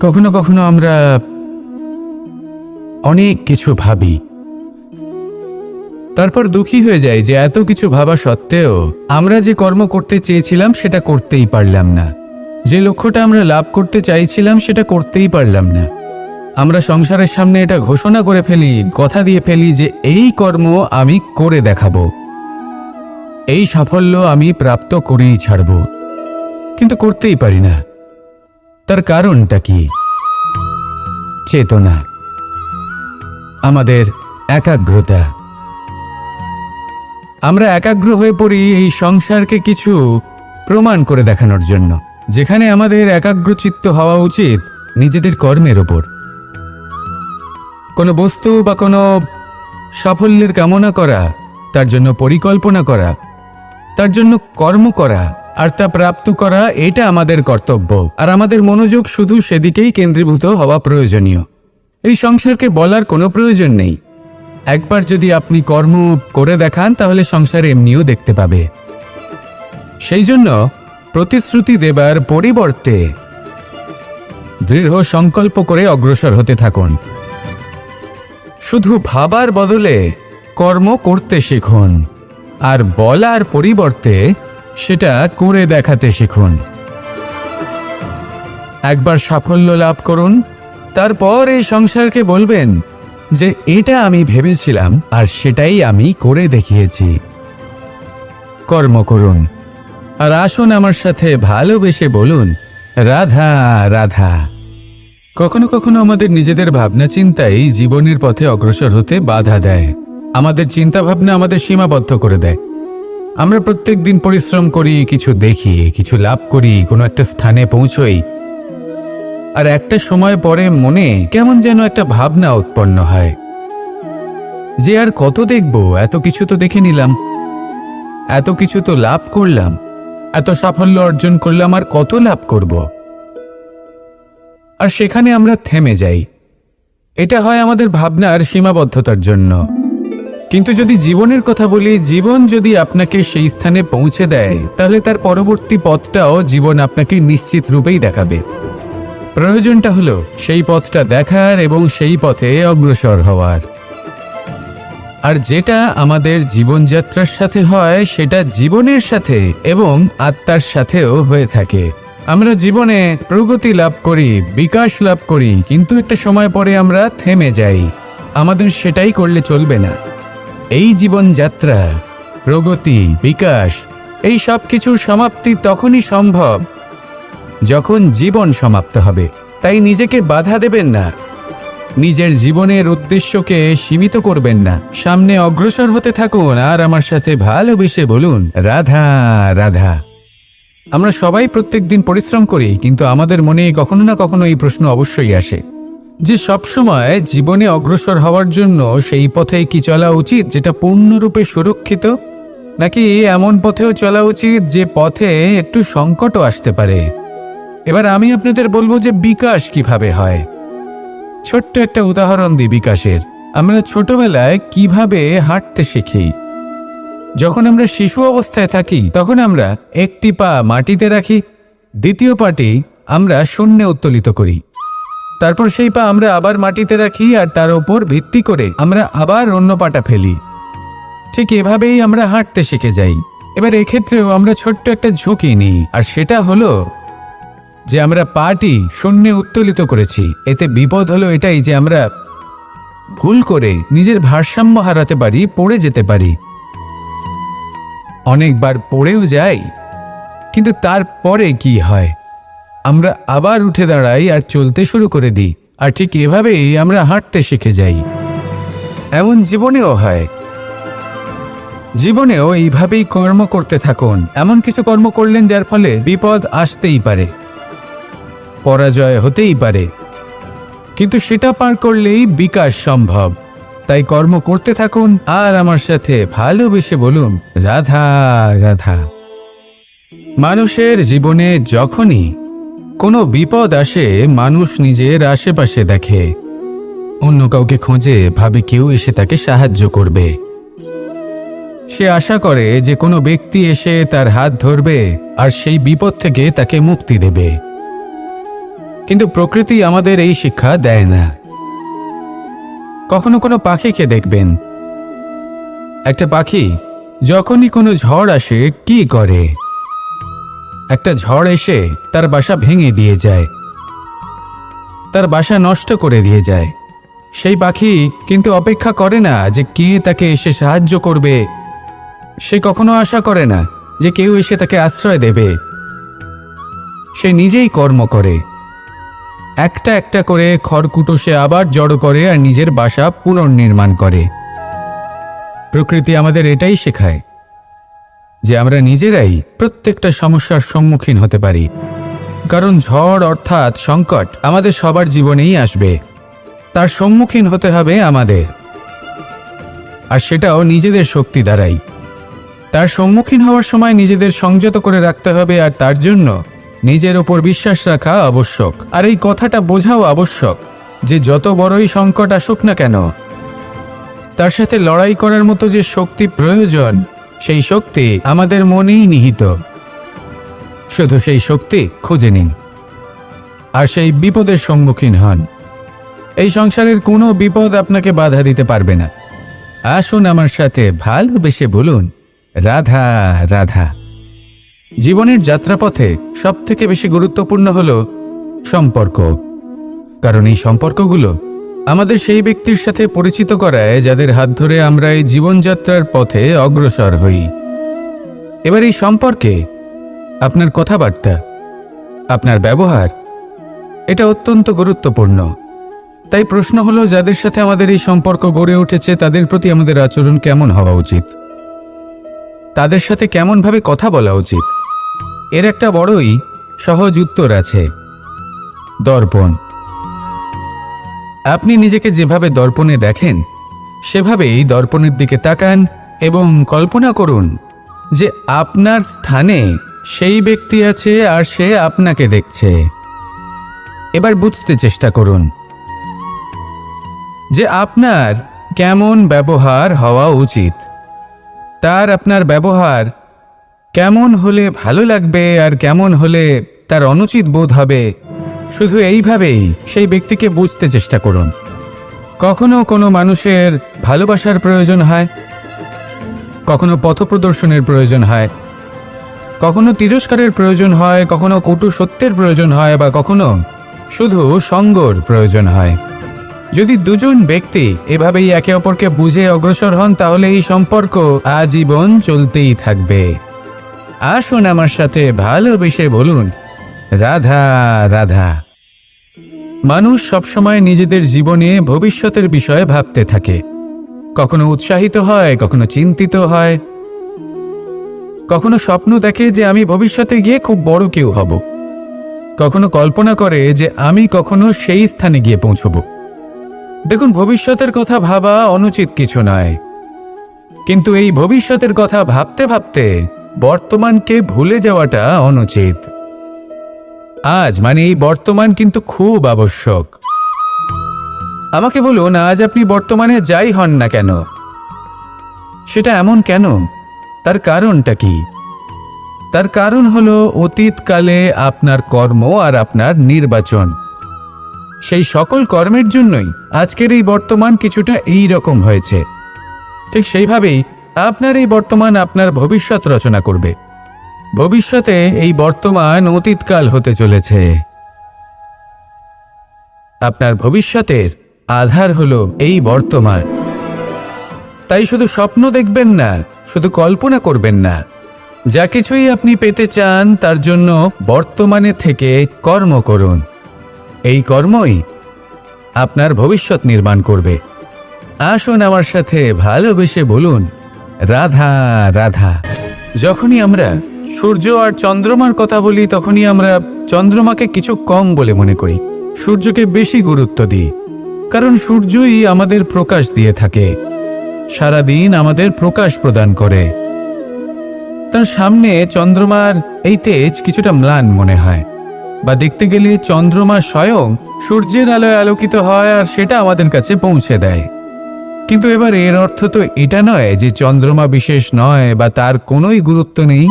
কখনো কখনো আমরা অনেক কিছু ভাবি। তারপর দুঃখী হয়ে যাই যে এত কিছু ভাবা সত্ত্বেও আমরা যে কর্ম করতে চেয়েছিলাম সেটা করতেই পারলাম না। যে লক্ষ্যটা আমরা লাভ করতে চাইছিলাম সেটা করতেই পারলাম না। আমরা সংসারের সামনে এটা ঘোষণা করে ফেলি, কথা দিয়ে ফেলি যে এই কর্ম আমি করে দেখাবো। এই সাফল্য আমি প্রাপ্ত করেই ছাড়ব। কিন্তু করতেই পারি না। তার কারণটা কি? চেতনা। আমাদের একাগ্রতা। আমরা একাগ্র হয়ে পড়ি এই সংসারকে কিছু প্রমাণ করে দেখানোর জন্য। যেখানে আমাদের একাগ্রচিত্ত হওয়া উচিত নিজেদের কর্মের ওপর। কোনো বস্তু বা কোনো সাফল্যের কামনা করা, তার জন্য পরিকল্পনা করা, তার জন্য কর্ম করা আর তা প্রাপ্ত করা এটা আমাদের কর্তব্য। আর আমাদের মনোযোগ শুধু সেদিকেই কেন্দ্রীভূত হওয়া প্রয়োজনীয়। এই সংসারকে বলার কোনো প্রয়োজন নেই। একবার যদি আপনি কর্ম করে দেখান, তাহলে সংসার এমনিও দেখতে পাবে। সেই জন্য প্রতিশ্রুতি দেবার পরিবর্তে দৃঢ় সংকল্প করে অগ্রসর হতে থাকুন। শুধু ভাবার বদলে কর্ম করতে শিখুন। আর বলার পরিবর্তে সেটা করে দেখাতে শিখুন। একবার সাফল্য লাভ করুন, তারপর এই সংসারকে বলবেন যে, এটা আমি ভেবেছিলাম আর সেটাই আমি করে দেখিয়েছি। কর্ম করুন আর আসুন আমার সাথে ভালোবেসে বলুন, রাধা রাধা। কখনো কখনো আমাদের নিজেদের ভাবনা চিন্তাই জীবনের পথে অগ্রসর হতে বাধা দেয়। আমাদের চিন্তা ভাবনা আমাদের সীমাবদ্ধ করে দেয়। আমরা প্রত্যেক দিন পরিশ্রম করি, কিছু দেখি, কিছু লাভ করি, কোনো একটা স্থানে পৌঁছই। আর একটা সময় পরে মনে কেমন যেন একটা ভাবনা উৎপন্ন হয়। যে আর কত দেখব, এত কিছু তো দেখে নিলাম। এত কিছু তো লাভ করলাম। এত সাফল্য অর্জন করলাম, আর কত লাভ করব? আর সেখানে আমরা থেমে যাই। এটা হয় আমাদের ভাবনার সীমাবদ্ধতার জন্য। কিন্তু যদি জীবনের কথা বলি, জীবন যদি আপনাকে সেই স্থানে পৌঁছে দেয়, তাহলে তার পরবর্তী পথটাও জীবন আপনাকে নিশ্চিত রূপেই দেখাবে। প্রয়োজনটা হলো সেই পথটা দেখার এবং সেই পথে অগ্রসর হওয়ার। আর যেটা আমাদের জীবনযাত্রার সাথে হয়, সেটা জীবনের সাথে এবং আত্মার সাথেও হয়ে থাকে। আমরা জীবনে প্রগতি লাভ করি, বিকাশ লাভ করি, কিন্তু একটা সময় পরে আমরা থেমে যাই। আমাদের সেটাই করলে চলবে না। এই জীবনযাত্রা, প্রগতি, বিকাশ, এই সব কিছুর সমাপ্তি তখনই সম্ভব। যখন জীবন সমাপ্ত হবে, তাই নিজেকে বাধা দেবেন না। নিজের জীবনের উদ্দেশ্যকে সীমিত করবেন না। সামনে অগ্রসর হতে থাকুন আর আমার সাথে ভালোবেসে বলুন, রাধা রাধা। আমরা সবাই প্রত্যেক দিন পরিশ্রম করি, কিন্তু আমাদের মনে কখনো না কখনো এই প্রশ্ন অবশ্যই আসে। যে সবসময় জীবনে অগ্রসর হওয়ার জন্য সেই পথে কি চলা উচিত, যেটা পূর্ণরূপে সুরক্ষিত? নাকি এমন পথেও চলা উচিত যে পথে একটু সংকটও আসতে পারে? এবার আমি আপনাদের বলব যে বিকাশ কীভাবে হয়। ছোট্ট একটা উদাহরণ দিই বিকাশের। আমরা ছোটবেলায় কীভাবে হাঁটতে শিখি? যখন আমরা শিশু অবস্থায় থাকি, তখন আমরা একটি পা মাটিতে রাখি, দ্বিতীয় পাটি আমরা শূন্যে উত্তোলিত করি। তারপর সেই পা আমরা আবার মাটিতে রাখি আর তার ওপর ভিত্তি করে আমরা আবার অন্য পাটা ফেলি। ঠিক এভাবেই আমরা হাঁটতে শিখে যাই। এবার এক্ষেত্রেও আমরা ছোট্ট একটা ঝুঁকি নিই, আর সেটা হলো যে আমরা পাটি শূন্যে উত্তোলিত করেছি। এতে বিপদ হলো এটাই যে আমরা ভুল করে নিজের ভারসাম্য হারাতে পারি, পড়ে যেতে পারি। অনেকবার পড়েও যাই, কিন্তু তারপরে কি হয়? আমরা আবার উঠে দাঁড়াই আর চলতে শুরু করে দিই। আর ঠিক এভাবেই আমরা হাঁটতে শিখে যাই। এমন জীবনেও হয়। জীবনেও এইভাবেই কর্ম করতে থাকুন। এমন কিছু কর্ম করলেন যার ফলে বিপদ আসতেই পারে। পরাজয় হতেই পারে। কিন্তু সেটা পার করলেই বিকাশ সম্ভব। তাই কর্ম করতে থাকুন আর আমার সাথে ভালোবেসে বলুন, রাধা রাধা। মানুষের জীবনে যখনই কোনো বিপদ আসে, মানুষ নিজের আশেপাশে দেখে। অন্য কাউকে খোঁজে, ভাবে কেউ এসে তাকে সাহায্য করবে। সে আশা করে যে কোনো ব্যক্তি এসে তার হাত ধরবে আর সেই বিপদ থেকে তাকে মুক্তি দেবে। কিন্তু প্রকৃতি আমাদের এই শিক্ষা দেয় না। কখনো কোনো পাখিকে দেখবেন। একটা পাখি, যখনই কোনো ঝড় আসে, কি করে? একটা ঝড় এসে তার বাসা ভেঙে দিয়ে যায়। তার বাসা নষ্ট করে দিয়ে যায়। সেই পাখি কিন্তু অপেক্ষা করে না যে কে তাকে এসে সাহায্য করবে। সে কখনো আশা করে না যে কেউ এসে তাকে আশ্রয় দেবে। সে নিজেই কর্ম করে। একটা একটা করে খড়কুটো সে আবার জড়ো করে আর নিজের বাসা পুনর্নির্মাণ করে। প্রকৃতি আমাদের এটাই শেখায়। যে আমরা নিজেরাই প্রত্যেকটা সমস্যার সম্মুখীন হতে পারি। কারণ ঝড় অর্থাৎ সংকট আমাদের সবার জীবনেই আসবে। তার সম্মুখীন হতে হবে আমাদের। আর সেটাও নিজেদের শক্তি দ্বারাই। তার সম্মুখীন হওয়ার সময় নিজেদের সংযত করে রাখতে হবে আর তার জন্য নিজের ওপর বিশ্বাস রাখা আবশ্যক। আর এই কথাটা বোঝাও আবশ্যক যে যত বড়ই সংকট আসুক না কেন, তার সাথে লড়াই করার মতো যে শক্তি প্রয়োজন সেই শক্তি আমাদের মনেই নিহিত। শুধু সেই শক্তি খুঁজে নিন, আর সেই বিপদের সম্মুখীন হন। এই সংসারের কোনো বিপদ আপনাকে বাধা দিতে পারবে না। আসুন আমার সাথে ভালোবেসে বলুন, রাধা রাধা। জীবনের যাত্রাপথে সব থেকে বেশি গুরুত্বপূর্ণ হল সম্পর্ক। কারণ এই সম্পর্কগুলো আমাদের সেই ব্যক্তির সাথে পরিচিত করায় যাদের হাত ধরে আমরা এই জীবনযাত্রার পথে অগ্রসর হই। এবার এই সম্পর্কে আপনার কথাবার্তা, আপনার ব্যবহার, এটা অত্যন্ত গুরুত্বপূর্ণ। তাই প্রশ্ন হলো, যাদের সাথে আমাদের এই সম্পর্ক গড়ে উঠেছে, তাদের প্রতি আমাদের আচরণ কেমন হওয়া উচিত? তাদের সাথে কেমনভাবে কথা বলা উচিত? এর একটা বড়ই সহজ উত্তর আছে, দর্পণ। আপনি নিজেকে যেভাবে দর্পণে দেখেন, সেভাবেই দর্পণের দিকে তাকান এবং কল্পনা করুন যে আপনার স্থানে সেই ব্যক্তি আছে আর সে আপনাকে দেখছে। এবার বুঝতে চেষ্টা করুন যে আপনার কেমন ব্যবহার হওয়া উচিত। তার আপনার ব্যবহার কেমন হলে ভালো লাগবে আর কেমন হলে তার অনুচিত বোধ হবে শুধু এইভাবেই সেই ব্যক্তিকে বুঝতে চেষ্টা করুন। কখনো কোনো মানুষের ভালোবাসার প্রয়োজন হয়, কখনো পথপ্রদর্শনের প্রয়োজন হয়, কখনো তিরস্কারের প্রয়োজন হয়, কখনো কটু সত্যের প্রয়োজন হয় বা কখনো শুধু সঙ্গর প্রয়োজন হয়। যদি দুজন ব্যক্তি এভাবেই একে অপরকে বুঝে অগ্রসর হন, তাহলে এই সম্পর্ক আজীবন চলতেই থাকবে। আসুন আমার সাথে ভালোবেসে বলুন রাধা রাধা। মানুষ সবসময় নিজেদের জীবনে ভবিষ্যতের বিষয়ে ভাবতে থাকে। কখনো উৎসাহিত হয়, কখনো চিন্তিত হয়। কখনো স্বপ্ন দেখে যে আমি ভবিষ্যতে গিয়ে খুব বড় কেউ হব। কখনো কল্পনা করে যে আমি কখনো সেই স্থানে গিয়ে পৌঁছবো। দেখুন, ভবিষ্যতের কথা ভাবা অনুচিত কিছু নয়। কিন্তু এই ভবিষ্যতের কথা ভাবতে ভাবতে বর্তমানকে ভুলে যাওয়াটা অনুচিত। আজ মানে এই বর্তমান কিন্তু খুব আবশ্যক। আমাকে বলুন, আজ আপনি বর্তমানে যাই হন না কেন? সেটা এমন কেন? তার কারণটা কি? তার কারণ হলো অতীতকালে আপনার কর্ম আর আপনার নির্বাচন। সেই সকল কর্মের জন্যই আজকের এই বর্তমান কিছুটা এই রকম হয়েছে। ঠিক সেইভাবেই আপনার এই বর্তমান আপনার ভবিষ্যৎ রচনা করবে। ভবিষ্যতে এই বর্তমান অতীতকাল হতে চলেছে। আপনার ভবিষ্যতের আধার হলো এই বর্তমান। তাই শুধু স্বপ্ন দেখবেন না, শুধু কল্পনা করবেন না। যা কিছুই আপনি পেতে চান, তার জন্য বর্তমানে থেকে কর্ম করুন। এই কর্মই আপনার ভবিষ্যৎ নির্মাণ করবে। আসুন আমার সাথে ভালোবেসে বলুন, রাধা রাধা। যখনই আমরা সূর্য আর চন্দ্রমার কথা বলি, তখনই আমরা চন্দ্রমাকে কিছু কম বলে মনে করি। সূর্যকে বেশি গুরুত্ব দিই, কারণ সূর্যই আমাদের প্রকাশ দিয়ে থাকে। সারাদিন আমাদের প্রকাশ প্রদান করে। তার সামনে চন্দ্রমার এই তেজ কিছুটা ম্লান মনে হয়, বা দেখতে গেলে চন্দ্রমা স্বয়ং সূর্যের আলোয় আলোকিত হয় আর সেটা আমাদের কাছে পৌঁছে দেয়। কিন্তু এবার এর অর্থ তো এটা নয় যে চন্দ্রমা বিশেষ নয়, বা তার কোনোই গুরুত্ব নেই।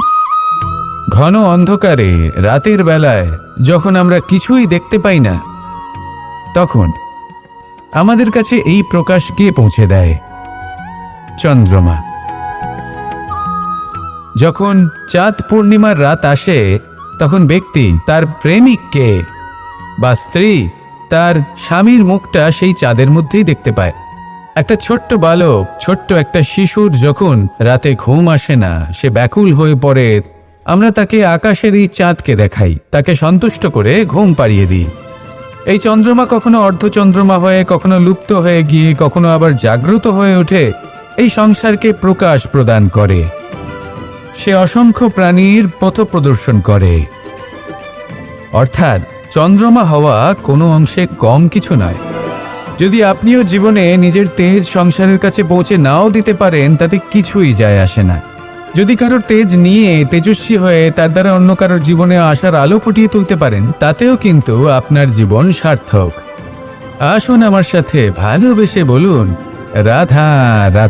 ঘন অন্ধকারে রাতের বেলায় যখন আমরা কিছুই দেখতে পাই না, তখন আমাদের কাছে এই প্রকাশ কে পৌঁছে দেয়? চন্দ্রমা। যখন চাঁদ পূর্ণিমার রাত আসে, তখন ব্যক্তি তার প্রেমিককে বা স্ত্রী তার স্বামীর মুখটা সেই চাঁদের মধ্যেই দেখতে পায়। একটা ছোট্ট বালক, ছোট্ট একটা শিশুর যখন রাতে ঘুম আসে না, সে ব্যাকুল হয়ে পড়ে আমরা তাকে আকাশের এই চাঁদকে দেখাই, তাকে সন্তুষ্ট করে ঘুম পাড়িয়ে দিই। এই চন্দ্রমা কখনো অর্ধচন্দ্রমা হয়ে, কখনো লুপ্ত হয়ে গিয়ে, কখনো আবার জাগ্রত হয়ে ওঠে, এই সংসারকে প্রকাশ প্রদান করে। সে অসংখ্য প্রাণীর পথ প্রদর্শন করে। অর্থাৎ, চন্দ্রমা হওয়া কোনো অংশে কম কিছু নয়। যদি আপনিও জীবনে নিজের তেজ সংসারের কাছে পৌঁছে নাও দিতে পারেন, তাতে কিছুই যায় আসে না। যদি কারোর তেজ নিয়ে তেজস্বী হয়ে তার দ্বারা অন্য কারোর জীবনে আসার আলো ফুটিয়ে তুলতে পারেন, তাতেও কিন্তু আপনার জীবন সার্থক। আসুন আমার সাথে ভালোবেসে বলুন, রাধা রাধা।